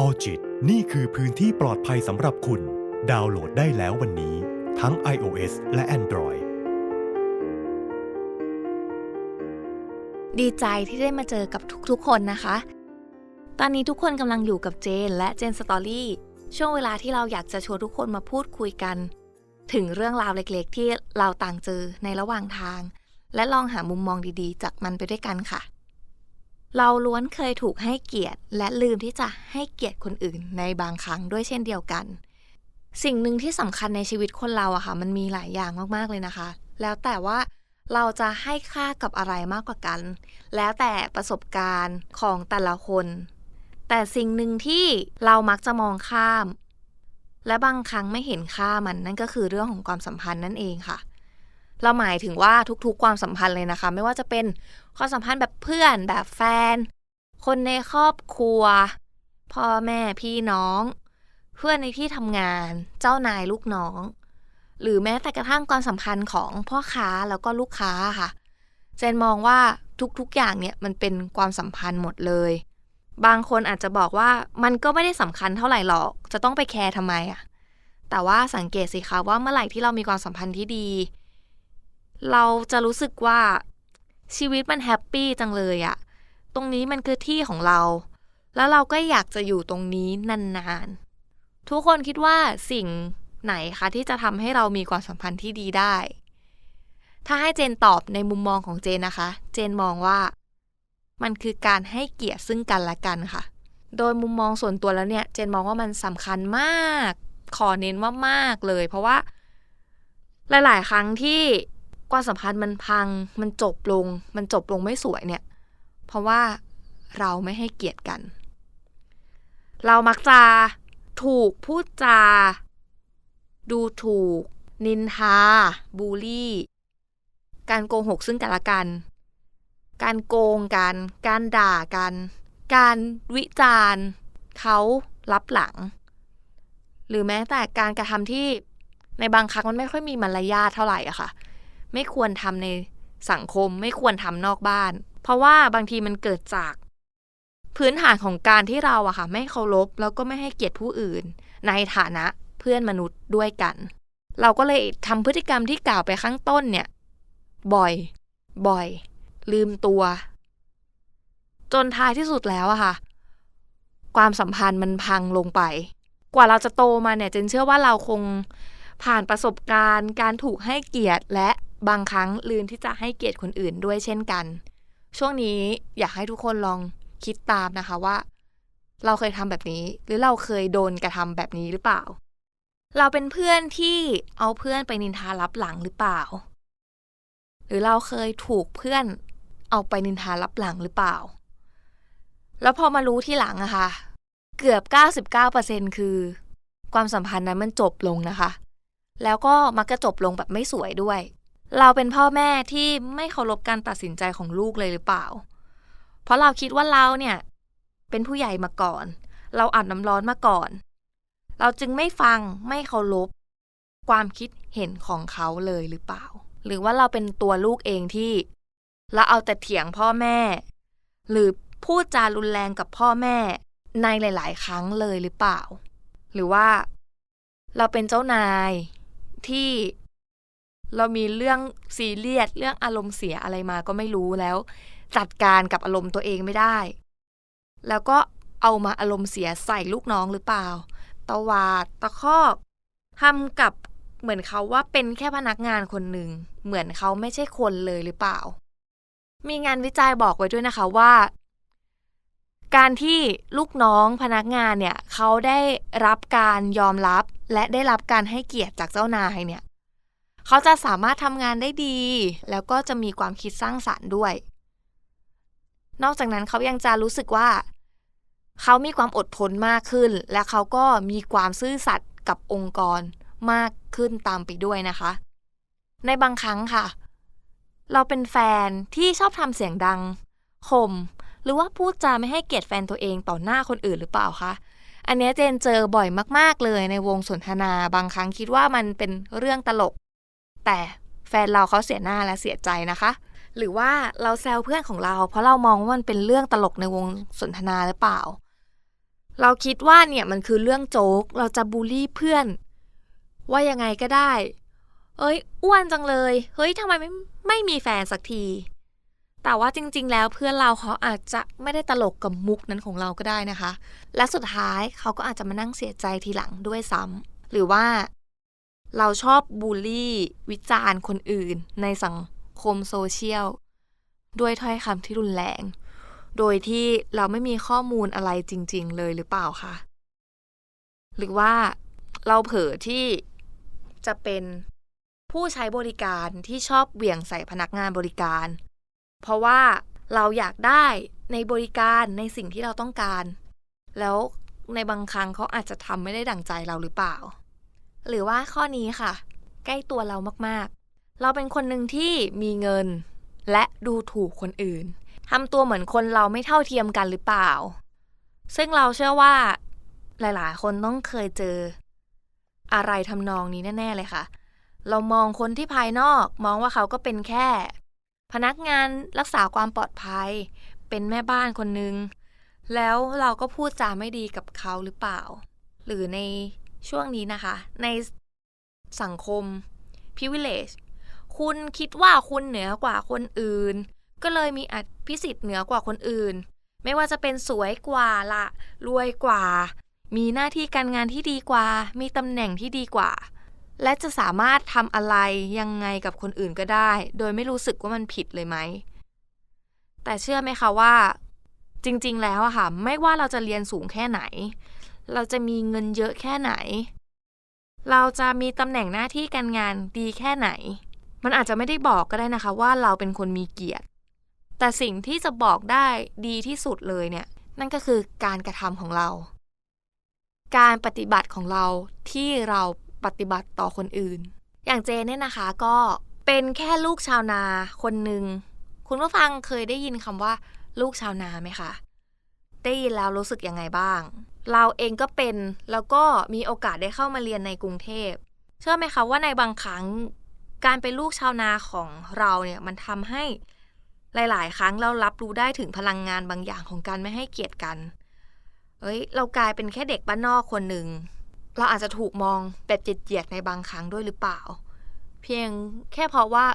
ออจิตนี่คือพื้นที่ปลอดภัยสำหรับคุณ ดาวน์โหลดได้แล้ววันนี้ ทั้ง iOS และ Android ดีใจที่ได้มาเจอกับทุกๆ คนนะคะ ตอนนี้ทุกคนกำลังอยู่กับเจนและเจนสตอรี่ช่วงเวลาที่เราอยากจะชวนทุกคนมาพูดคุยกัน ถึงเรื่องราวเล็กๆ ที่เราต่างเจอในระหว่างทาง และลองหามุมมองดีๆ จากมันไปด้วยกันค่ะ เราล้วนเคยถูกให้เกียรติ และลืมที่จะให้เกียรติคนอื่นในบางครั้งด้วยเช่นเดียวกัน สิ่งหนึ่งที่สำคัญในชีวิตคนเราอะค่ะ มันมีหลายอย่างมากๆเลยนะคะ แล้วแต่ว่าเราจะให้ค่ากับอะไรมากกว่ากัน แล้วแต่ประสบการณ์ของแต่ละคน แต่สิ่งหนึ่งที่เรามักจะมองข้าม และบางครั้งไม่เห็นค่ามันนั่นก็คือเรื่องของความสัมพันธ์นั่นเองค่ะ เราหมายถึงว่าทุกๆ ความสัมพันธ์เลยนะคะ ไม่ว่าจะเป็นความสัมพันธ์แบบเพื่อนแบบแฟน คนในครอบครัว พ่อแม่พี่น้อง เพื่อนในที่ทำงาน เจ้านายลูกน้อง หรือแม้แต่กระทั่งความสัมพันธ์ของพ่อค้าแล้วก็ลูกค้าค่ะ เจนมองว่าทุกๆอย่างเนี่ยมันเป็นความสัมพันธ์หมดเลย บางคนอาจจะบอกว่ามันก็ไม่ได้สำคัญเท่าไหร่หรอก จะต้องไปแคร์ทำไมอะแต่ว่าสังเกตสิคะว่าเมื่อไหร่ที่เรามีความสัมพันธ์ที่ดี เราจะรู้สึกว่าชีวิตมันแฮปปี้จังเลยอะตรงนี้มันคือที่ของเรา แล้วเราก็อยากจะอยู่ตรงนี้นานๆ ทุกคนคิดว่าสิ่งไหนคะที่จะทำให้เรามีความสัมพันธ์ที่ดีได้ ถ้าให้เจนตอบในมุมมองของเจนนะคะ เจนมองว่า มันคือการให้เกียรติซึ่งกันและกันค่ะ โดยมุมมองส่วนตัวแล้วเนี่ย เจนมองว่ามันสำคัญมาก ขอเน้นว่ามากเลย เพราะว่า หลาย ๆ ครั้งที่ ความสัมพันธ์มันพัง มันจบลง มันจบลงไม่สวยเนี่ย เพราะว่าเราไม่ให้เกียรติกัน เรามักจะถูกพูดจา ดูถูก นินทา บูลลี่ การโกหกซึ่งกันและกัน การโกงกัน การด่ากัน การวิจารณ์เขารับหลัง หรือแม้แต่การกระทำที่ในบางครั้งมันไม่ค่อยมีมารยาทเท่าไหร่อะค่ะ ไม่ควรทำในสังคมไม่ควรทำนอกบ้าน เพราะว่าบางทีมันเกิดจาก พื้นฐานของการที่เราอะค่ะ ไม่เคารพแล้วก็ไม่ให้เกียรติผู้อื่น ในฐานะเพื่อนมนุษย์ด้วยกัน เราก็เลยทำพฤติกรรมที่กล่าวไปข้างต้นเนี่ย บ่อย บ่อย ลืมตัว จนท้ายที่สุดแล้วอะค่ะ ความสัมพันธ์มันพังลงไป กว่าเราจะโตมาเนี่ยเจนเชื่อว่าเราคงผ่านประสบการณ์ การถูกให้เกียรติและ บางครั้งลืมที่จะให้เกียรติคนอื่นด้วยเช่นกัน ช่วงนี้อยากให้ทุกคนลองคิดตามนะคะว่า เราเคยทำแบบนี้ หรือเราเคยโดนกระทำแบบนี้หรือเปล่า เราเป็นเพื่อนที่เอาเพื่อนไปนินทารับหลังหรือเปล่า หรือเราเคยถูกเพื่อนเอาไปนินทารับหลังหรือเปล่า แล้วพอมารู้ที่หลังอะค่ะ เกือบ 99%คือ ความสัมพันธ์นั้นมันจบลงนะคะ แล้วก็มักจะจบลงแบบไม่สวยด้วย เราเป็นพ่อแม่ที่ไม่เคารพการตัดสินใจของลูกเลยหรือเปล่า เพราะเราคิดว่าเราเนี่ยเป็นผู้ใหญ่มาก่อน เราอาบน้ำร้อนมาก่อน เราจึงไม่ฟังไม่เคารพความคิดเห็นของเขาเลยหรือเปล่า หรือว่าเราเป็นตัวลูกเองที่ เราเอาแต่เถียงพ่อแม่ หรือพูดจารุนแรงกับพ่อแม่ในหลาย ๆ ครั้งเลยหรือเปล่า หรือว่าเราเป็นเจ้านายที่ เรามีเรื่องซีเรียสเรื่องอารมณ์เสียอะไรมาก็ไม่รู้แล้ว จัดการกับอารมณ์ตัวเองไม่ได้ แล้วก็เอามาอารมณ์เสียใส่ลูกน้องหรือเปล่า ตวาดตะคอกทำกับเหมือนเขาว่าเป็นแค่พนักงานคนหนึ่งเหมือนเขาไม่ใช่คนเลยหรือเปล่า มีงานวิจัยบอกไว้ด้วยนะคะว่า การที่ลูกน้องพนักงานเนี่ยเขาได้รับการยอมรับและได้รับการให้เกียรติจากเจ้านายเนี่ย เขาจะสามารถทำงานได้ดี แล้วก็จะมีความคิดสร้างสารรค์ด้วย นอกจากนั้นเขายังจะรู้สึกว่า เขามีความอดทนมากขึ้น และเขาก็มีความซื่อสัตย์กับองค์กรมากขึ้นตามไปด้วยนะคะ ในบางครั้งค่ะ เราเป็นแฟนที่ชอบทำเสียงดังข่มหรือว่าพูดจาไม่ให้เกียรติแฟนตัวเองต่อหน้าคนอื่นหรือเปล่าคะอันเนี้ยเจนเจอบ่อยมาก ๆ เลยในวงสนทนา บางครั้งคิดว่ามันเป็นเรื่องตลก แต่แฟนเราเขาเสียหน้าและเสียใจนะคะ หรือว่าเราแซวเพื่อนของเรา เพราะเรามองว่ามันเป็นเรื่องตลกในวงสนทนาหรือเปล่า เราคิดว่าเนี่ยมันคือเรื่องโจ๊ก เราจะบูลลี่เพื่อน ว่ายังไงก็ได้ เอ้ยอ้วนจังเลย เฮ้ยทำไมไม่ไม่มีแฟนสักที แต่ว่าจริง ๆ แล้วเพื่อนเราเขาอาจจะไม่ได้ตลกกับมุกนั้นของเราก็ได้นะคะ และสุดท้ายเขาก็อาจจะมานั่งเสียใจทีหลังด้วยซ้ำหรือว่า เราชอบบูลลี่ วิจารณ์คนอื่น ในสังคมโซเชียล ด้วยถ้อยคำที่รุนแรง โดยที่เราไม่มีข้อมูลอะไรจริง ๆ เลยหรือเปล่าคะหรือว่าเราเผลอที่จะเป็นผู้ใช้บริการที่ชอบเหวี่ยงใส่พนักงานบริการ เพราะว่าเราอยากได้ในบริการในสิ่งที่เราต้องการ แล้วในบางครั้งเขาอาจจะทำไม่ได้ดั่งใจเราหรือเปล่า หรือว่าข้อนี้ค่ะ ใกล้ตัวเรามากๆ เราเป็นคนหนึ่งที่มีเงิน และดูถูกคนอื่นทำตัวเหมือนคนเราไม่เท่าเทียมกันหรือเปล่า ซึ่งเราเชื่อว่า หลายๆ คนต้องเคยเจอ อะไรทำนองนี้แน่ ๆ เลยค่ะ เรามองคนที่ภายนอกมองว่าเขาก็เป็นแค่ พนักงานรักษาความปลอดภัย เป็นแม่บ้านคนหนึ่งแล้วเราก็พูดจาไม่ดีกับเขาหรือเปล่า หรือใน ช่วงนี้นะคะ ในสังคม privilege คุณคิดว่าคุณเหนือกว่าคนอื่น ก็เลยมีอภิสิทธิ์เหนือกว่าคนอื่น ไม่ว่าจะเป็นสวยกว่าละรวยกว่า มีหน้าที่การงานที่ดีกว่า มีตำแหน่งที่ดีกว่า และจะสามารถทำอะไรยังไงกับคนอื่นก็ได้ โดยไม่รู้สึกว่ามันผิดเลยไหม แต่เชื่อไหมคะว่า จริง ๆ แล้วอะค่ะ ไม่ว่าเราจะเรียนสูงแค่ไหน เราจะมีเงินเยอะแค่ไหน เราจะมีตำแหน่งหน้าที่การงานดีแค่ไหน มันอาจจะไม่ได้บอกก็ได้นะคะว่าเราเป็นคนมีเกียรติ แต่สิ่งที่จะบอกได้ดีที่สุดเลยเนี่ย นั่นก็คือการกระทำของเรา การปฏิบัติของเราที่เราปฏิบัติต่อคนอื่น อย่างเจเนี่ยนะคะก็เป็นแค่ลูกชาวนาคนหนึ่งคุณผู้ฟังเคยได้ยินคำว่า ลูกชาวนาไหมคะ ได้ยินแล้วรู้สึกยังไงบ้าง เราเองก็เป็นแล้วก็มีโอกาสได้เข้ามาเรียนในกรุงเทพ เชื่อไหมคะว่าในบางครั้งการเป็นลูกชาวนาของเราเนี่ยมันทำให้หลาย ๆ ครั้งเรารับรู้ได้ถึงพลังงานบางอย่างของการไม่ให้เกียรติกัน เอ้ย เรากลายเป็นแค่เด็กบ้านนอกคนหนึ่ง เราอาจจะถูกมองแบบเจียดๆในบางครั้งด้วยหรือเปล่า เพียงแค่เพราะว่า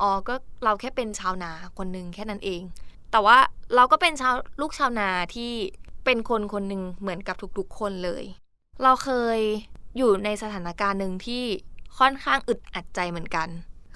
อ๋อก็เราแค่เป็นชาวนาคนหนึ่งแค่นั้นเอง แต่ว่าเราก็เป็นชาวลูกชาวนาที่ เป็นคนคนหนึ่งเหมือนกับทุกๆคนเลย เราเคยอยู่ในสถานการณ์หนึ่งที่ค่อนข้างอึดอัดใจเหมือนกัน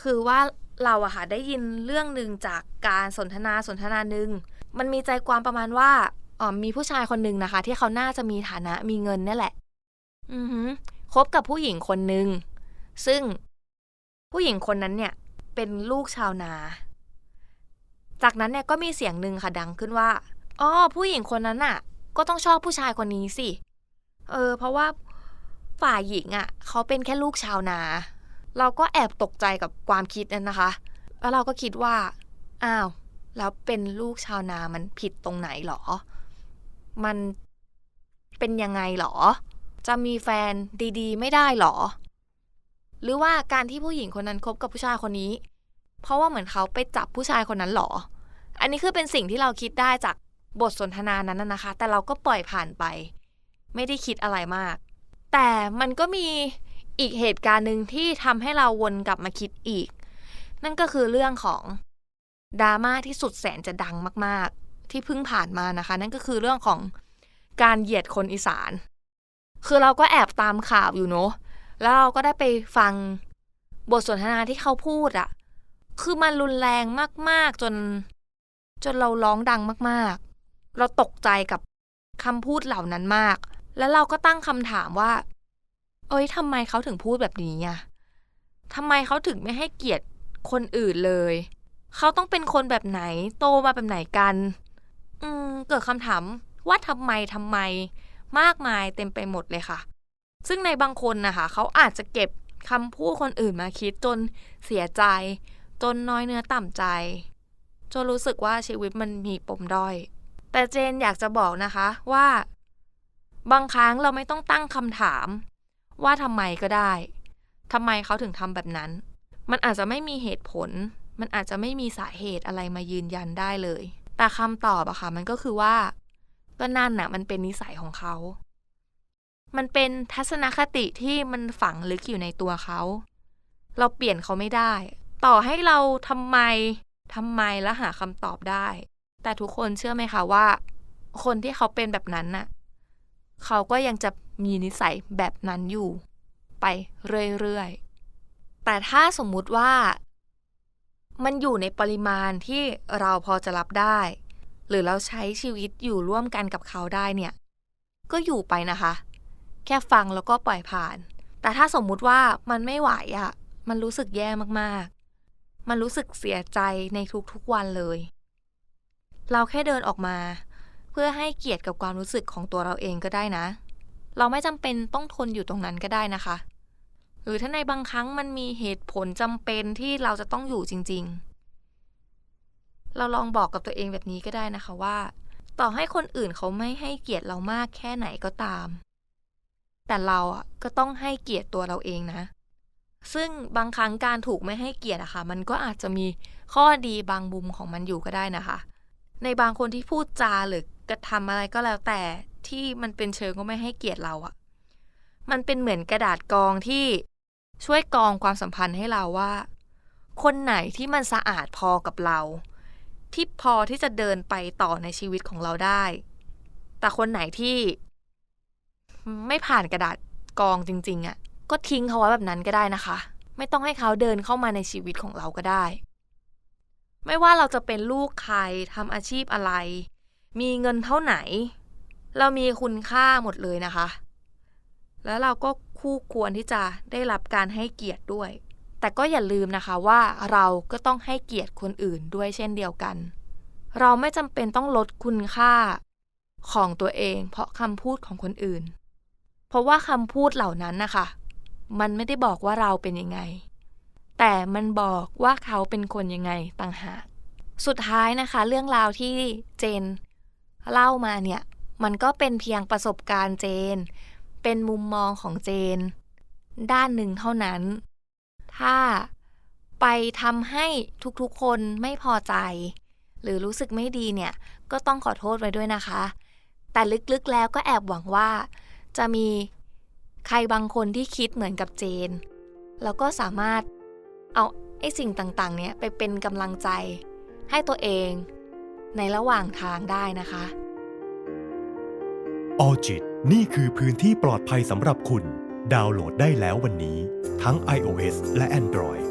คือว่าเราอะค่ะได้ยินเรื่องหนึ่งจากการสนทนาสนทนาหนึ่งมันมีใจความประมาณว่าอ๋อมีผู้ชายคนหนึ่งนะคะ ที่เขาน่าจะมีฐานะมีเงินนี่แหละ อือหือคบกับผู้หญิงคนหนึ่งซึ่งผู้หญิงคนนั้นเนี่ยเป็นลูกชาวนา จากนั้นเนี่ยก็มีเสียงหนึ่งค่ะดังขึ้นว่าอ๋อผู้หญิงคนนั้นน่ะ ก็ต้องชอบผู้ชายคนนี้สิ เออ เพราะว่าฝ่ายหญิงอะ่ะ เขาเป็นแค่ลูกชาวนา เราก็แอบตกใจกับความคิดนั้นนะคะ แล้วเราก็คิดว่า อ้าว แล้วเป็นลูกชาวนามันผิดตรงไหนหรอ มันเป็นยังไงหรอ จะมีแฟนดีๆ ไม่ได้หรอ หรือว่าการที่ผู้หญิงคนนั้นคบกับผู้ชายคนนี้ เพราะว่าเหมือนเขาไปจับผู้ชายคนนั้นหรอ อันนี้คือเป็นสิ่งที่เราคิดได้จาก บทสนทนานั้นนะคะ แต่เราก็ปล่อยผ่านไป ไม่ได้คิดอะไรมาก แต่มันก็มีอีกเหตุการณ์หนึ่งที่ทำให้เราวนกลับมาคิดอีก นั่นก็คือเรื่องของดราม่าที่สุดแสนจะดังมาก ๆ ที่เพิ่งผ่านมานะคะ นั่นก็คือเรื่องของการเหยียดคนอีสาน คือเราก็แอบตามข่าวอยู่เนาะแล้วเราก็ได้ไปฟังบทสนทนาที่เขาพูดอะคือมันรุนแรงมาก ๆ จน จนเราร้องดังมากๆ เราตกใจกับคำพูดเหล่านั้นมาก แล้วเราก็ตั้งคำถามว่า เอ้ยทำไมเขาถึงพูดแบบนี้อะทำไมเขาถึงไม่ให้เกียรติคนอื่นเลย เขาต้องเป็นคนแบบไหน โตมาแบบไหนกัน อืม เกิดคำถามว่าทำไมทำไม มากมายเต็มไปหมดเลยค่ะ ซึ่งในบางคนนะคะ เขาอาจจะเก็บคำพูดคนอื่นมาคิดจนเสียใจ จนน้อยเนื้อต่ำใจ จนรู้สึกว่าชีวิตมันมีปมด้อย แต่เจนอยากจะบอกนะคะว่า บางครั้งเราไม่ต้องตั้งคำถาม ว่าทำไมก็ได้ทำไมเขาถึงทำแบบนั้น มันอาจจะไม่มีเหตุผล มันอาจจะไม่มีสาเหตุอะไรมายืนยันได้เลย แต่คำตอบอะค่ะ มันก็คือว่า ก็นั่นน่ะ มันเป็นนิสัยของเขา มันเป็นทัศนคติที่มันฝังลึกอยู่ในตัวเขา เราเปลี่ยนเขาไม่ได้ ต่อให้เราทำไมทำไมแล้วหาคำตอบได้ แต่ทุกคนเชื่อไหมคะว่า คนที่เขาเป็นแบบนั้นน่ะ เขาก็ยังจะมีนิสัยแบบนั้นอยู่ ไปเรื่อยๆ แต่ถ้าสมมุติว่า มันอยู่ในปริมาณที่เราพอจะรับได้ หรือเราใช้ชีวิตอยู่ร่วมกันกับเขาได้เนี่ย ก็อยู่ไปนะคะ แค่ฟังแล้วก็ปล่อยผ่าน แต่ถ้าสมมุติว่ามันไม่ไหวอะ่ะ มันรู้สึกแย่มากๆ มันรู้สึกเสียใจในทุกๆวันเลย เราแค่เดินออกมา เพื่อให้เกียรติกับความรู้สึกของตัวเราเองก็ได้นะ เราไม่จำเป็นต้องทนอยู่ตรงนั้นก็ได้นะคะ หรือถ้าในบางครั้งมันมีเหตุผลจำเป็นที่เราจะต้องอยู่จริง ๆ เราลองบอกกับตัวเองแบบนี้ก็ได้นะคะว่า ต่อให้คนอื่นเขาไม่ให้เกียรติเรามากแค่ไหนก็ตาม แต่เราอะก็ต้องให้เกียรติตัวเราเองนะซึ่งบางครั้งการถูกไม่ให้เกียรติอะค่ะ มันก็อาจจะมีข้อดีบางมุมของมันอยู่ก็ได้นะคะ ในบางคนที่พูดจาหรือกระทำอะไรก็แล้วแต่ที่มันเป็นเชิงก็ไม่ให้เกียรติเราอะมันเป็นเหมือนกระดาษกองที่ช่วยกองความสัมพันธ์ให้เราว่า คนไหนที่มันสะอาดพอกับเรา ที่พอที่จะเดินไปต่อในชีวิตของเราได้ แต่คนไหนที่ ไม่ผ่านกระดาษกรองจริง ๆอะก็ทิ้งเขาไว้แบบนั้นก็ได้นะคะ ไม่ต้องให้เขาเดินเข้ามาในชีวิตของเราก็ได้ ไม่ว่าเราจะเป็นลูกใครทำอาชีพอะไร มีเงินเท่าไหน เรามีคุณค่าหมดเลยนะคะ แล้วเราก็คู่ควรที่จะได้รับการให้เกียรติด้วย แต่ก็อย่าลืมนะคะว่าเราก็ต้องให้เกียรติคนอื่นด้วยเช่นเดียวกัน เราไม่จำเป็นต้องลดคุณค่าของตัวเอง เพราะคำพูดของคนอื่น เพราะว่าคำพูดเหล่านั้นนะคะ มันไม่ได้บอกว่าเราเป็นยังไง แต่มันบอกว่าเขาเป็นคนยังไงต่างหาก สุดท้ายนะคะ เรื่องราวที่เจนเล่ามาเนี่ย มันก็เป็นเพียงประสบการณ์เจน เป็นมุมมองของเจน ด้านหนึ่งเท่านั้น ถ้าไปทำให้ทุกๆคนไม่พอใจ หรือรู้สึกไม่ดีเนี่ย ก็ต้องขอโทษไว้ด้วยนะคะ แต่ลึกๆแล้วก็แอบหวังว่า จะมีใครบางคนที่คิดเหมือนกับเจน แล้วก็สามารถ เอาไอ้สิ่งต่างๆ เนี้ยไปเป็นกำลังใจให้ตัวเองในระหว่างทางได้นะคะ ออจิตนี่คือพื้นที่ปลอดภัยสำหรับคุณ ดาวน์โหลดได้แล้ววันนี้ ทั้ง iOS และ Android